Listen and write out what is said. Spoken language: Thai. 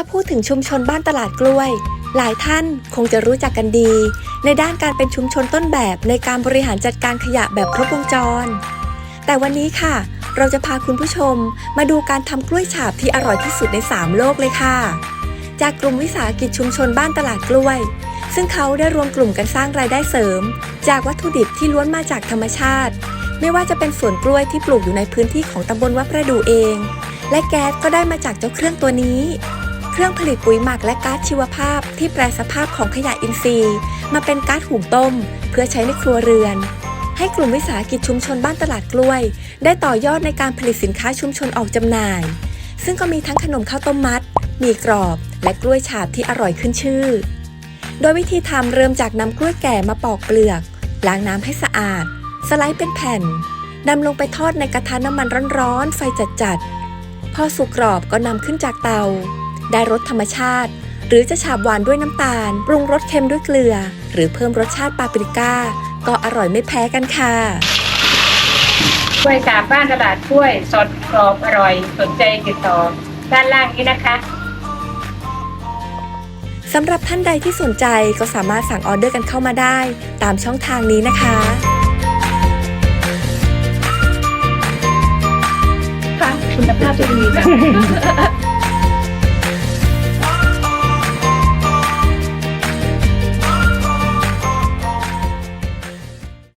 ถ้าพูดถึงชุมชนบ้านตลาดกล้วย หลายท่านคงจะรู้จักกันดี ในด้านการเป็นชุมชนต้นแบบในการบริหารจัดการขยะแบบครบวงจร แต่วันนี้ค่ะ เราจะพาคุณผู้ชมมาดูการทำกล้วยฉาบที่อร่อยที่สุดใน 3 โลกเลยค่ะ จากกลุ่มวิสาหกิจชุมชนบ้านตลาดกล้วย ซึ่งเขาได้รวมกลุ่มกันสร้างรายได้เสริม จากวัตถุดิบที่ล้วนมาจากธรรมชาติ ไม่ว่าจะเป็นสวนกล้วยที่ปลูกอยู่ในพื้นที่ของตำบลวัดประดูเอง และแก๊สก็ได้มาจากเจ้าเครื่องตัวนี้ เครื่องผลิตปุ๋ยหมักและก๊าซชีวภาพ ที่แปลสภาพของขยะอินทรีย์ มาเป็นก๊าซหุงต้ม เพื่อใช้ในครัวเรือน ให้กลุ่มวิสาหกิจชุมชนบ้านตลาดกล้วย ได้ต่อยอดในการผลิตสินค้าชุมชนออกจำหน่าย ซึ่งก็มีทั้งขนมข้าวต้มมัดมีกรอบ และกล้วยฉาบที่อร่อยขึ้นชื่อ โดยวิธีทำเริ่มจากนำกล้วยแก่มาปอกเปลือก ล้างน้ำให้สะอาด สไลด์เป็นแผ่นนำลงไปทอดในกระทะน้ำมันร้อนๆ ไฟจัดๆ พอสุกกรอบก็นำขึ้นจากเตา ได้รสธรรมชาติ หรือจะฉาบหวานด้วยน้ำตาล ปรุงรสเค็มด้วยเกลือ หรือเพิ่มรสชาติปาปริก้า ก็อร่อยไม่แพ้กันค่ะกล้วยฉาบบ้านตลาดกล้วยสดกรอบอร่อย สนใจติดต่อ ด้านล่างนี้นะคะสำหรับท่านใดที่สนใจก็สามารถสั่งออเดอร์กันเข้ามาได้ ตามช่องทางนี้นะคะ ค่ะคุณภาพจะดีค่ะ